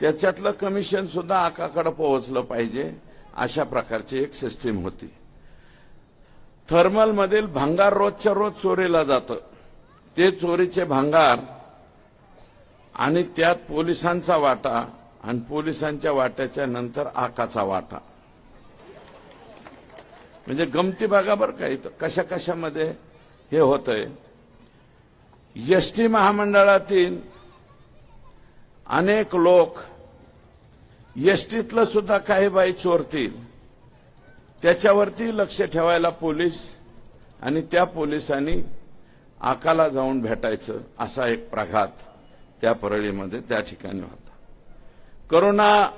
त्याच्यातलं कमिशन सुद्धा आकाकडे पोहोचलं पाहिजे. अशा प्रकारची एक सिस्टीम होती. थर्मल मधील भांगार रोजच्या रोज चोरीला जातं. ते चोरीचे भांगार आणि त्यात पोलिसांचा वाटा आणि पोलिसांच्या वाट्याच्या नंतर आकाचा वाटा. म्हणजे गमती भागाबर बरं का कशा कशामध्ये हे होतंय. एस टी महामंडळातील अनेक लोक एसटीतलं सुद्धा काही बाई चोरतील. त्याच्यावरती लक्ष ठेवायला पोलीस आणि त्या पोलिसांनी आकाला जाऊन भेटायचं असा एक प्रघात त्या परळीमध्ये त्या ठिकाणी होता. करोना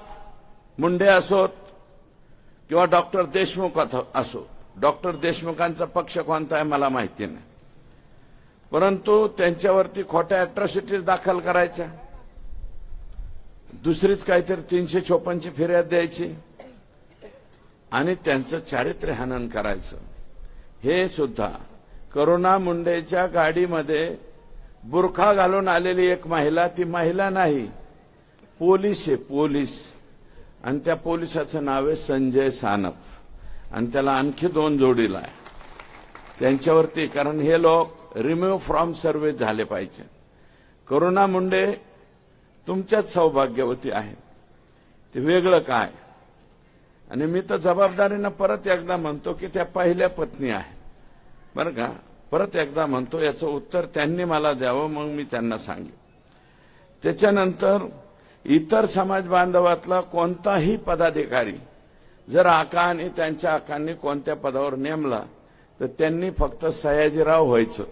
मुंडे असोत किंवा डॉक्टर देशमुख असो डॉक्टर देशमुखांचा पक्ष कोणता आहे मला माहिती नाही. परंतु त्यांच्यावरती खोट्या अॅट्रॉसिटीज दाखल करायच्या. दुसरीच काहीतरी तीनशे चोपन्नची फिर्याद द्यायची आणि त्यांचं चारित्र्य हनन करायचं. हे सुद्धा करोना मुंडेच्या गाडीमध्ये बुरखा घालून आलेली एक महिला ती महिला नाही पोलीस आहे पोलीस. आणि त्या पोलिसाचं नाव आहे संजय सानप. आणि त्याला आणखी दोन जोडीला आहे. त्यांच्यावरती कारण हे लोक रिमूव्ह फ्रॉम सर्व्हिस झाले पाहिजे. करोना मुंडे तुमच्याच सौभाग्यवती आहे. ते वेगळं काय? आणि मी तर जबाबदारीनं परत एकदा म्हणतो की त्या पहिल्या पत्नी आहे. बरं का? परत एकदा म्हणतो याचं उत्तर त्यांनी मला द्यावं मग मी त्यांना सांगेन. त्याच्यानंतर इतर समाज बांधवातला कोणताही पदाधिकारी जर आका आणि त्यांच्या आकांनी कोणत्या पदावर नेमला तर त्यांनी फक्त सयाजीराव व्हायचं.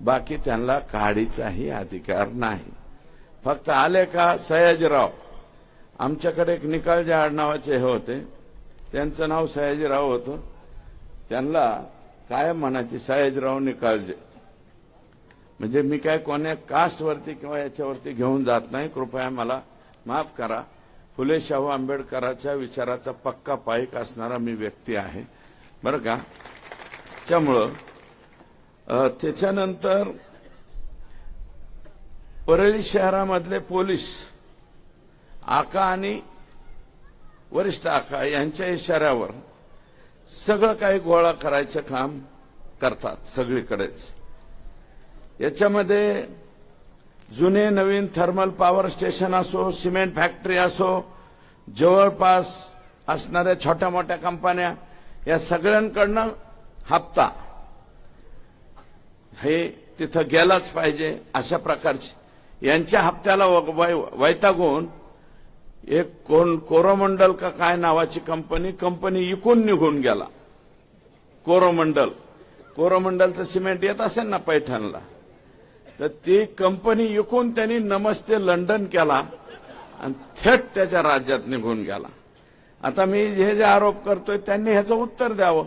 बाकी त्यांना काढीचाही अधिकार नाही. फक्त आले का सयाजीराव. आमच्याकडे एक निकाळजे आडनावाचे हे होते. त्यांचं नाव सयाजीराव होतं. त्यांना काय म्हणायची सयाजीराव निकाळजे म्हणजे मी काय कोण्या कास्टवरती किंवा याच्यावरती घेऊन जात नाही. कृपया मला माफ करा. फुले शाहू आंबेडकरांच्या विचाराचा पक्का पाईक असणारा मी व्यक्ती आहे. बरं का? त्यामुळं त्याच्यानंतर परळी शहरामधले पोलीस आका आणि वरिष्ठ आका यांच्या इशाऱ्यावर सगळं काही गोळा करायचं काम करतात सगळीकडेच. याच्यामध्ये जुने नवीन थर्मल पॉवर स्टेशन असो सिमेंट फॅक्टरी असो जवळपास असणाऱ्या छोट्या मोठ्या कंपन्या या सगळ्यांकडनं हप्ता हे तिथं गेलाच पाहिजे अशा प्रकारची यांच्या हप्त्याला व- वै- वैतागून एक कोण कोरोमंडल का काय नावाची कंपनी कंपनी इकून निघून गेला. कोरोमंडल. कोरोमंडलचं सिमेंट येत असेल ना पैठणला. तर ती कंपनी इकून त्यांनी नमस्ते लंडन केला आणि थेट त्याच्या राज्यात निघून गेला. आता मी हे जे आरोप करतोय त्यांनी ह्याचं उत्तर द्यावं.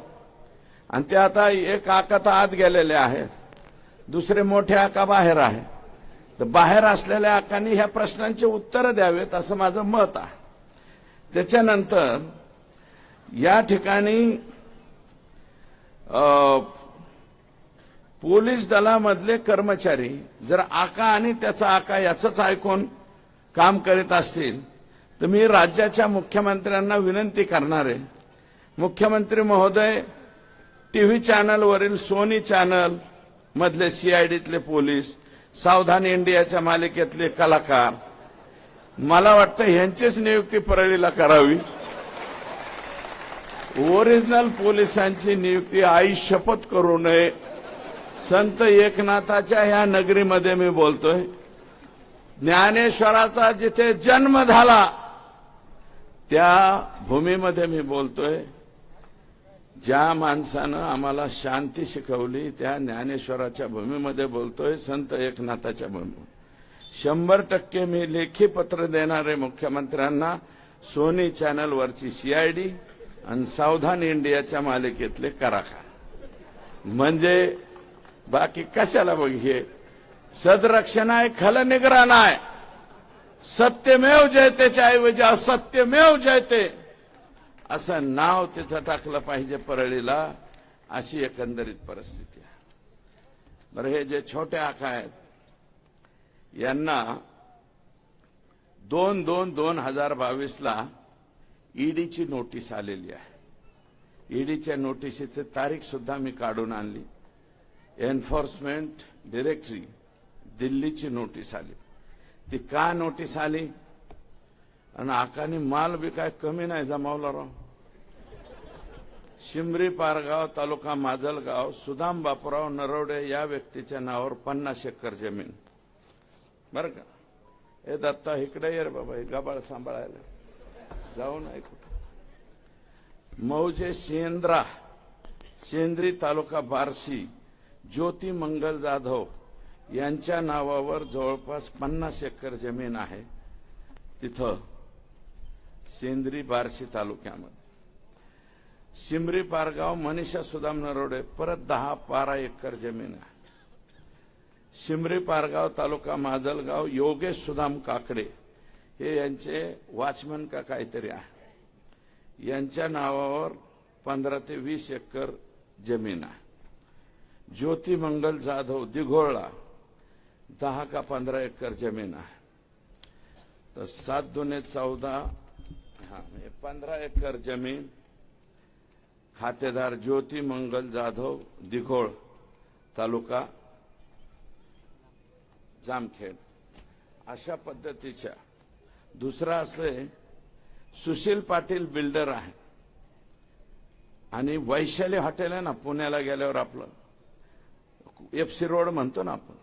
आणि ते आता एक आका तर आत गेलेले आहेत. दुसरे मोठे आका बाहेर आहे तर बाहेर असलेल्या आकांनी ह्या प्रश्नांची उत्तरं द्यावेत असं माझं मत आहे. त्याच्यानंतर या ठिकाणी पोलीस दलामधले कर्मचारी जर आका आणि त्याचा आका याचंच ऐकून काम करीत असतील तर मी राज्याच्या मुख्यमंत्र्यांना विनंती करणार आहे. मुख्यमंत्री महोदय टीव्ही चॅनलवरील सोनी चॅनल मधले सीआयडीतले पोलीस सावधान इंडियाच्या मालिकेतले कलाकार. मला वाटतं ह्यांचीच नियुक्ती परळीला करावी. ओरिजिनल पोलिसांची नियुक्ती आई शपथ करू नये. संत एकनाथाच्या ह्या नगरीमध्ये मी बोलतोय. ज्ञानेश्वराचा जिथे जन्म झाला त्या भूमीमध्ये मी बोलतोय. ज्या माणसानं आम्हाला शांती शिकवली त्या ज्ञानेश्वराच्या भूमीमध्ये बोलतोय संत एकनाथाच्या भूमी शंभर टक्के मी लेखी पत्र देणारे मुख्यमंत्र्यांना सोनी चॅनलवरची सीआयडी आणि सावधान इंडियाच्या मालिकेतले कराकार. म्हणजे बाकी कशाला बघ हे? सदरक्षण आहे खल निगराण आहे. सत्यमेव जयतेच्या ऐवजी असत्यमेव जयते. असं नाव तिथं टाकलं पाहिजे परळीला अशी एकंदरीत परिस्थिती आहे. बरं हे जे छोटे आका आहेत यांना दोन दोन दोन हजार बावीसला ईडीची नोटीस आलेली आहे. ईडीच्या नोटिसीची तारीख सुद्धा मी काढून आणली. एन्फोर्समेंट डिरेक्टरी दिल्लीची नोटीस आली. ती का नोटीस आली? आणि आकाने माल बी काय कमी नाही जमावला राव. शिमरी पारगाव तालुका माजलगाव सुदाम बापूराव नरवडे या व्यक्तीच्या नावावर पन्नास एकर जमीन. बर का? हे दत्ता इकडे ये रे बाबा हे गबाळ सांभाळायला. जाऊ नाही कुठं मौजे शेंद्रा शेंद्री तालुका बार्शी ज्योती मंगल जाधव यांच्या नावावर जवळपास पन्नास एकर जमीन आहे तिथं शेंद्री बार्शी तालुक्यामध्ये. शिमरी पारगाव मनीषा सुदाम नरोडे परत दहा बारा एकर जमीन आहे. शिमरी पारगाव तालुका माजलगाव योगेश सुदाम काकडे हे यांचे वॉचमन का काहीतरी आहे. यांच्या नावावर पंधरा ते वीस एकर जमीन आहे. ज्योती मंगल जाधव दिघोळला दहा का पंधरा एकर जमीन आहे. तर सात दोने चौदा हा म्हणजे पंधरा एकर जमीन खातेदार ज्योती मंगल जाधव दिघोळ तालुका जामखेड. अशा पद्धतीच्या. दुसरा असले सुशील पाटील बिल्डर आहे. आणि वैशाली हॉटेल आहे ना पुण्याला गेल्यावर आपलं. एफसी रोड म्हणतो ना आपण.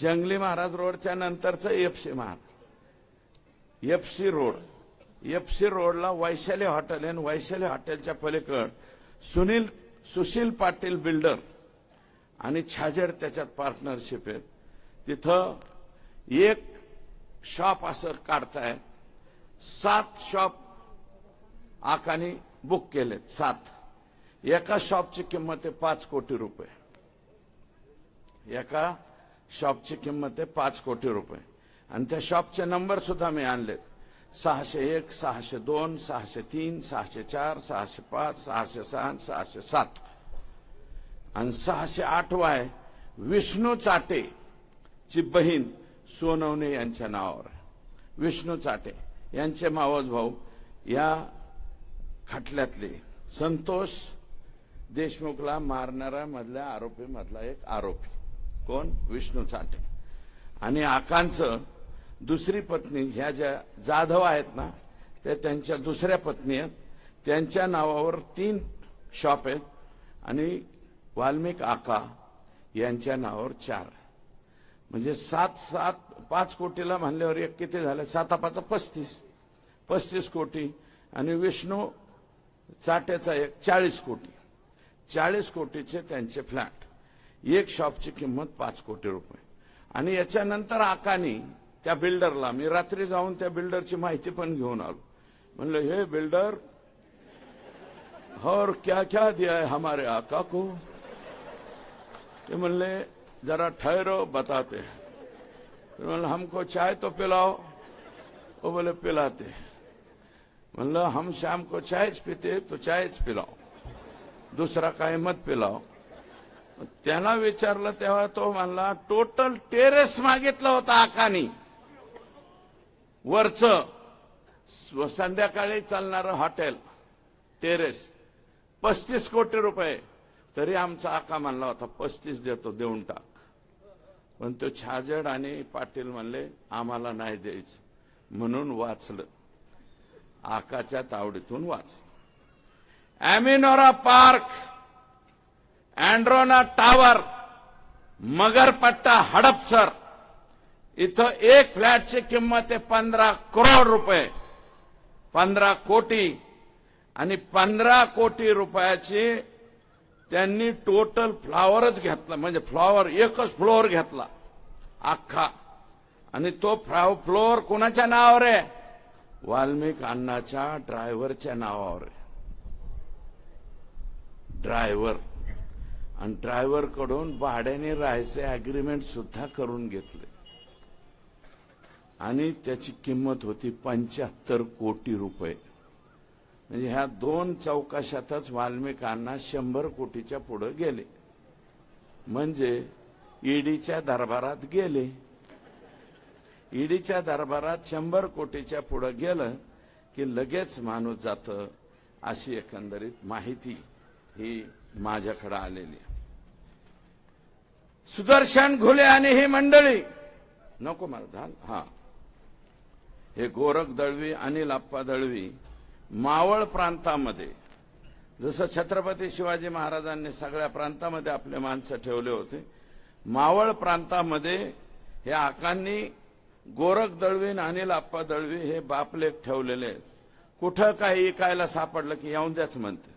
जंगली महाराज रोडच्या नंतरचं FC Maharaj. FC road. F C रोडला वैशाली हॉटेल आणि वैशाली हॉटेलच्या पलीकड सुनील सुशील पाटील बिल्डर आणि छाजेड त्याच्यात पार्टनरशिप आहे तिथं एक शॉप असं काढताय सात शॉप आकानी बुक केलेत सात. एका शॉपची किंमत आहे पाच कोटी रुपये. एका शॉपची किंमत आहे पाच कोटी रुपये. आणि त्या शॉपचे नंबर सुद्धा मी आणलेत. सहाशे एक सहाशे दोन सहाशे तीन सहाशे चार सहाशे पाच सहाशे सहा सहाशे सात. आणि सहाशे आठवा आहे विष्णू चाटे ची बहीण सोनवणे यांच्या नावावर. विष्णू चाटे यांचे मावस भाऊ या खटल्यातले संतोष देशमुखला मारणारा मधल्या आरोपी मधला एक आरोपी. कोण? विष्णू चाटे. आणि आकांचं दुसरी पत्नी ह्या ज्या जाधव आहेत ना त्या त्यांच्या दुसऱ्या पत्नी आहेत. त्यांच्या नावावर तीन शॉप आहेत आणि वाल्मिक आका यांच्या नावावर चार म्हणजे सात सात पाच कोटीला म्हणल्यावर एक किती झालं? साता पाच पस्तीस. पस्तीस कोटी आणि विष्णू चाट्याचा एक चाळीस कोटी. चाळीस कोटीचे त्यांचे फ्लॅट. एक शॉपची किंमत पाच कोटी रुपये. आणि याच्यानंतर आकानी त्या बिल्डरला. मी रात्री जाऊन त्या बिल्डरची माहिती पण घेऊन आलो. म्हणलं हे बिल्डर और क्या क्या दिया है हमारे आका को? ते म्हणले जरा ठहरो बताते हैं. म्हणलं हमको चाय तो पिलाओ. वो बोले पिलाते म्हणलं हम शाम को चायच पिते तो चायच पिलाओ। दुसरा काय मत पिलाओ? त्यांना विचारलं तेव्हा तो म्हणला टोटल टेरेस मागितला होता आकानी. वरच. संध्याकाळी चालणारं हॉटेल टेरेस पस्तीस कोटी रुपये. तरी आमचा आका म्हणला होता पस्तीस देतो देऊन टाक. पण तो छाजड आणि पाटील म्हणले आम्हाला नाही द्यायचं. म्हणून वाचलं. आकाच्या तावडीतून वाचलं. Amanora park Adreno tower Magarpatta Hadapsar इथं एक फ्लॅटची किंमत आहे पंधरा करोड रुपये. पंधरा कोटी आणि पंधरा कोटी रुपयाची त्यांनी टोटल फ्लॉवरच घेतला. म्हणजे फ्लॉवर एकच फ्लोअर घेतला. अख्खा. आणि तो फ्लाव फ्लोअर कोणाच्या नावावर आहे? वाल्मिक अण्णाच्या ड्रायव्हरच्या नावावर आहे. ड्रायव्हर आणि ड्रायव्हरकडून भाड्याने राहायचे अग्रीमेंट सुद्धा करून घेतले आणि त्याची किंमत होती पंच्याहत्तर कोटी रुपये. म्हणजे ह्या दोन चौकाशातच वाल्मिकांना शंभर कोटीच्या पुढे गेले. म्हणजे ईडीच्या दरबारात गेले. ईडीच्या दरबारात शंभर कोटीच्या पुढे गेलं की लगेच माणूस जात अशी एकंदरीत माहिती ही माझ्याकडे आलेली आहे. सुदर्शन घुले आणि ही मंडळी. नको मला झालं. हा. हे गोरख दळवी अनिल आप्पा दळवी मावळ प्रांतामध्ये जसं छत्रपती शिवाजी महाराजांनी सगळ्या प्रांतामध्ये आपले माणसं ठेवले होते मावळ प्रांतामध्ये हे आकांनी गोरख दळवी आणि अनिल आप्पा दळवी हे बापलेख ठेवलेले आहेत. कुठं काही इकायला सापडलं की येऊन द्याच म्हणते.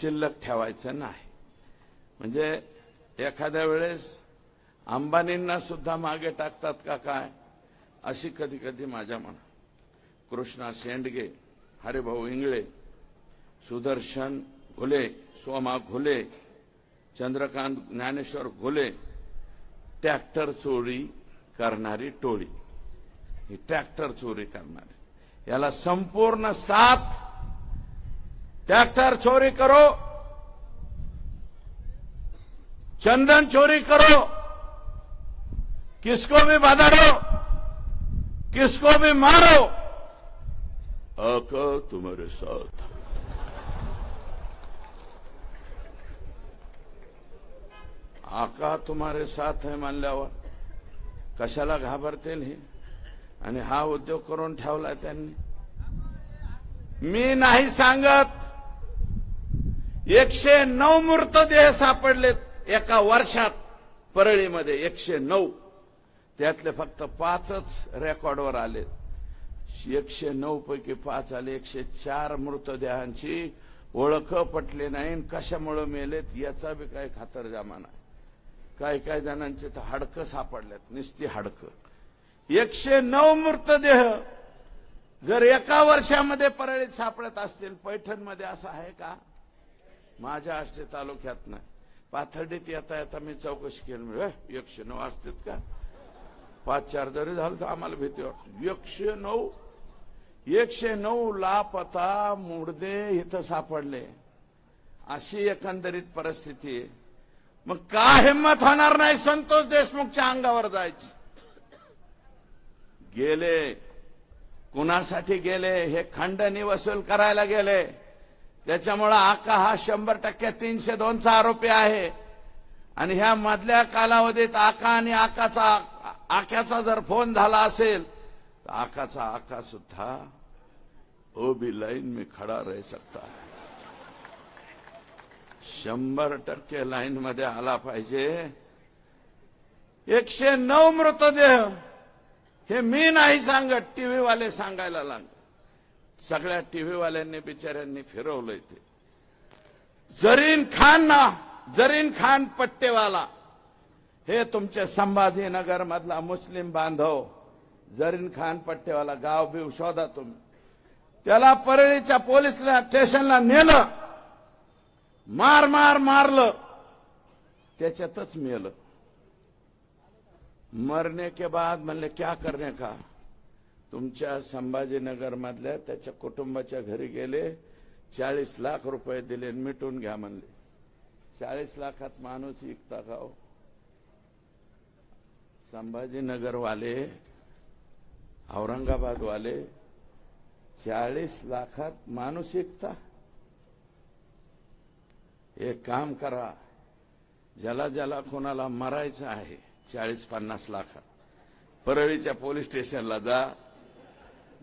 शिल्लक ठेवायचं नाही. म्हणजे एखाद्या वेळेस अंबानींना सुद्धा मागे टाकतात का काय? अशी कधी कधी माझ्या मना कृष्णा शेंडगे, हरिभाऊ इंगळे, सुदर्शन घुले, सोमा घुले, चंद्रकांत ज्ञानेश्वर घुले, ट्रॅक्टर चोरी करणारी टोळी. ही ट्रॅक्टर चोरी करणारी. याला संपूर्ण साथ ट्रैक्टर चोरी करो, चंदन चोरी करो, किसको भी बधाड़ो किसको भी मारो। आका तुम्हारे साथ। आका तुम्हारे साथ है मानल्यावर कशाला घाबरतील हे आणि हा उद्योग करून ठेवला त्यांनी. मी नाही सांगत एकशे नऊ मृतदेह सापडलेत एका वर्षात परळीमध्ये एकशे नऊ. त्यातले फक्त पाचच रेकॉर्डवर आलेत एकशे नऊ पैकी पाच आले. एकशे चार मृतदेहांची ओळख पटली नाही आणि कशामुळे मेलेत याचा बी काही खातरजामा नाही काही काही जणांचे तर हाडकं सापडल्यात निस्ती हाडकं. एकशे नऊ मृतदेह जर एका वर्षामध्ये परळीत सापडत असतील पैठणमध्ये असं आहे का? माझ्या आष्टे तालुक्यात नाही. पाथर्डीत येता येता मी चौकशी केली. एकशे नऊ असतील का? पाच चार जरी झालं तर आम्हाला भीती वाटते. एकशे नऊ एकशे नऊ लापता मुडदे इथं सापडले. अशी एकंदरीत परिस्थिती आहे. मग का हिंमत होणार नाही संतोष देशमुखच्या अंगावर जायची? गेले. कुणासाठी गेले? हे खंडणी वसूल करायला गेले. त्याच्यामुळं आका हा शंभर टक्के तीनशे दोनचा आरोपी आहे. आणि ह्या मधल्या कालावधीत आका आणि आकाचा आकाचा जर फोन झाला असेल तर आकाचा आका सुद्धा ओ बी लाईन मी खडा रह सकता शंभर टक्के लाईन मध्ये आला पाहिजे. एकशे नऊ मृतदेह. हे मी नाही सांगत टीव्ही वाले सांगायला लागले. सगळ्या टीव्ही वाल्यांनी बिचाऱ्यांनी फिरवलंय ते. जरीन खान ना जरीन खान पट्टेवाला. हे तुमचे संभाजीनगर मधला मुस्लिम बांधव जरीन खान पट्टेवाला गाव बिव शोधा तुम्ही. त्याला परळीच्या पोलीस स्टेशनला नेलं. मार मार मारलं. त्याच्यातच मेलं. मरने के बाद म्हणले क्या करने का? तुमच्या संभाजीनगर मधल्या त्याच्या कुटुंबाच्या घरी गेले चाळीस लाख रुपये दिले मिटून घ्या म्हणले. चाळीस लाखात माणूस विकता खाऊ संभाजीनगरवाले संभाजीनगर वाले औरंगाबाद वाले चाळीस लाखात माणूस विकता एक काम करा ज्याला ज्याला कोणाला मरायचं आहे चाळीस पन्नास लाखात परळीच्या पोलीस स्टेशनला जा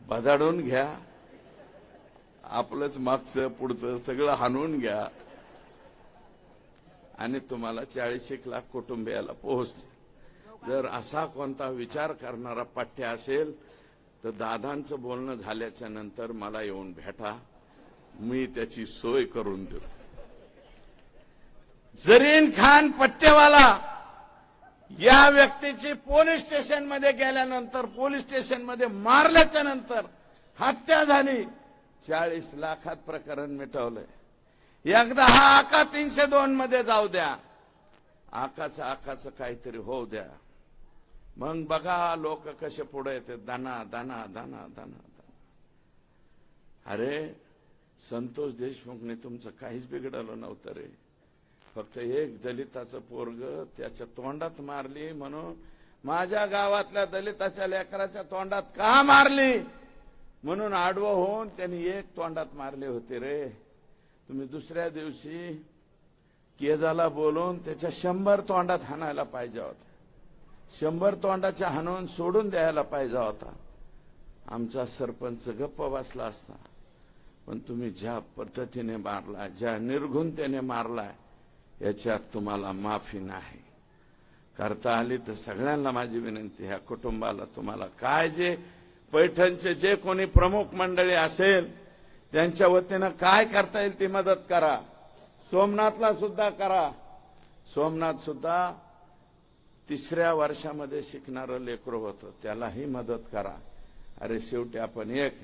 बदाडून घ्या आपलंच मागचं पुढचं सगळं हाणून घ्या आणि तुम्हाला चाळीस एक लाख कुटुंबियाला पोहोचते जर असा कोणता विचार करणारा पाठ्य असेल तर दादांचं बोलणं झाल्याच्यानंतर मला येऊन भेटा. मी त्याची सोय करून देतो. जरीन खान पट्टेवाला या व्यक्तीची पोलीस स्टेशनमध्ये गेल्यानंतर पोलीस स्टेशनमध्ये मारल्याच्या नंतर हत्या झाली चाळीस लाखात प्रकरण मिटवलंय. एकदा हा आका तीनशे दोन मध्ये जाऊ द्या. आकाचं आकाचं काहीतरी होऊ द्या. मग बघा लोक कसे पुढे येते. दाना दाना दाना दाना दाना अरे संतोष देशमुखने तुमचं काहीच बिघडलं नव्हतं रे. फक्त एक दलिताचं पोरग त्याच्या तोंडात मारली म्हणून माझ्या गावातल्या दलिताच्या लेकराच्या तोंडात का मारली? म्हणून आडवं होऊन त्यांनी एक तोंडात मारले होते रे. तुम्ही दुसऱ्या दिवशी केजाला बोलून त्याच्या शंभर तोंडात हाणायला पाहिजे होता शंभर तोंडाच्या हाणून सोडून द्यायला पाहिजे होता. आमचा सरपंच गप्प बसला असता. पण तुम्ही ज्या पद्धतीने मारलाय ज्या निर्घुणतेने मारलाय याच्यात तुम्हाला माफी नाही. करता आली तर सगळ्यांना माझी विनंती ह्या कुटुंबाला तुम्हाला काय जे पैठणचे जे कोणी प्रमुख मंडळी असेल त्यांच्या वतीनं काय करता येईल ती मदत करा. सोमनाथला सुद्धा करा. सोमनाथ सुद्धा तिसऱ्या वर्षामध्ये शिकणारं लेकरं होतं. त्यालाही मदत करा. अरे शेवटी आपण एक.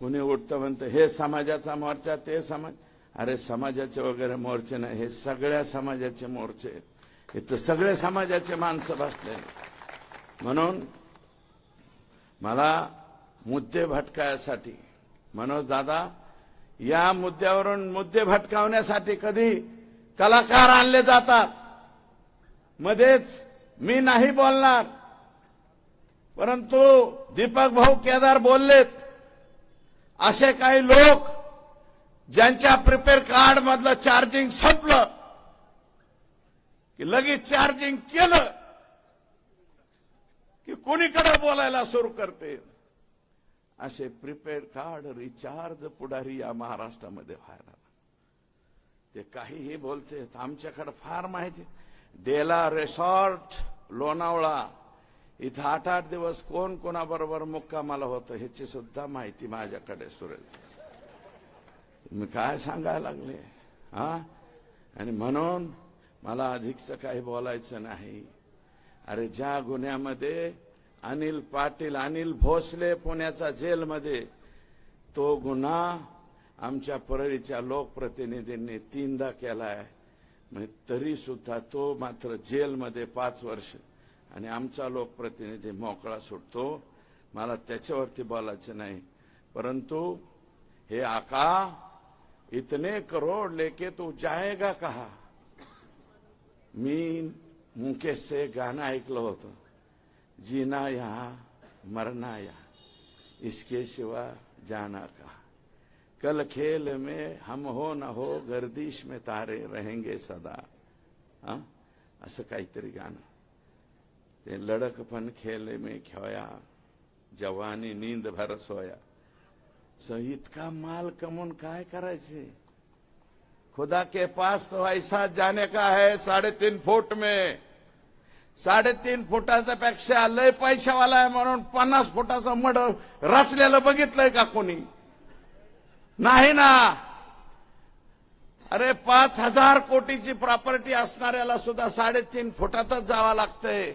कुणी उठतं म्हणतं हे समाजाचा मोर्चा ते समाज. अरे समाजाचे वगैरे मोर्चे नाही हे सगळ्या समाजाचे मोर्चे आहेत. इथं सगळे समाजाचे माणसं बसले म्हणून मला मुद्दे भटकायसाठी मनोज दादा या मुद्द्यावरून मुद्दे भटकावण्यासाठी कधी कलाकार आणले जातात? मध्येच मी नाही बोलणार. परंतु दीपक भाऊ केदार बोललेत. असे काही लोक ज्यांच्या प्रिपेअर कार्ड मधलं चार्जिंग संपलं की लगेच चार्जिंग केलं की कोणीकडे बोलायला सुरू करते. असे प्रिपेड कार्ड रिचार्ज पुढारी या महाराष्ट्रामध्ये व्हायला ते काहीही बोलते आमच्याकडे फार माहिती. देला रेसॉर्ट लोणावळा. इथं आठ आठ दिवस कोण कोणाबरोबर मुक्कामाला होतं ह्याची सुद्धा माहिती माझ्याकडे सुरेल. मी काय सांगायला लागले? हा? आणि म्हणून मला अधिकचं काही बोलायचं नाही. अरे ज्या गुन्ह्यामध्ये अनिल पाटील अनिल भोसले पुण्याचा जेलमध्ये तो गुन्हा आमच्या परळीच्या लोकप्रतिनिधींनी तीनदा केलाय. म्हणजे तरी सुद्धा तो मात्र जेलमध्ये पाच वर्ष. आणि आमचा लोकप्रतिनिधी मोकळा सुटतो. मला त्याच्यावरती बोलायचं नाही. परंतु हे आका इतने करोड लेके तू जाएगा कहा? मी मुकेश से गाणं ऐकलं होतं. जीना या मरना या इसके शिवा जाना कहा? कल खेल में हम हो न हो गर्दिश में तारे रहेंगे सदा। हा? असं काहीतरी गाणं. ते लडकपण खेल में खेळया जवानी नींद भर सोया. स इतका माल कमवून काय करायचे? खुदा के पास तो ऐसा जाने का है साडेतीन फूट में. साडेतीन फुटाच्या पेक्षा लय पैशावाला आहे म्हणून पन्नास फुटाचं मड रचलेलं बघितलंय का कोणी? नाही ना. अरे पाच हजार कोटीची प्रॉपर्टी असणाऱ्याला सुद्धा साडेतीन फुटातच जावं लागतंय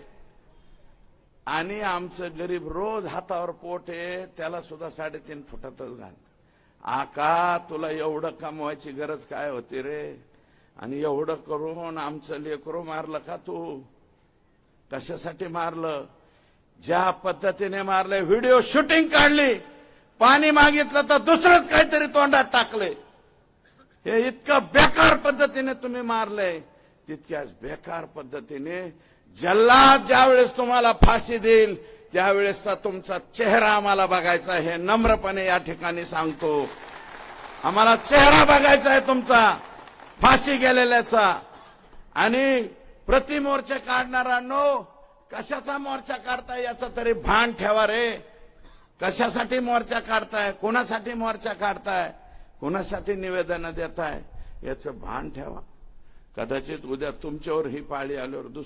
आणि आमचं गरीब रोज हातावर पोट आहे त्याला सुद्धा साडेतीन फुटातच घाल. आका तुला एवढं कमवायची गरज काय होती रे? आणि एवढं करून आमचं लेकरू मारलं का तू? कशासाठी मारलं? ज्या पद्धतीने मारलं व्हिडिओ शूटिंग काढली. पाणी मागितलं तर दुसरंच काहीतरी तोंडात टाकलंय. हे इतकं बेकार पद्धतीने तुम्ही मारलंय. तितक्याच बेकार पद्धतीने जल्लाद ज्यावेळेस तुम्हाला फाशी देईल त्यावेळेसचा तुमचा चेहरा आम्हाला बघायचा आहे. हे नम्रपणे या ठिकाणी सांगतो. आम्हाला चेहरा बघायचा आहे तुमचा फाशी गेलेल्याचा. आणि प्रतिमोर्चा नो कशाचा मोर्चा काढताय याचा तरी भान ठेवा रे. कशासाठी मोर्चा काढताय? कोणासाठी मोर्चा काढताय? कोणासाठी निवेदन देताय? याचं भान ठेवा. कदाचित उद्या तुमच्यावर ही पाळी आल्यावर दुसरं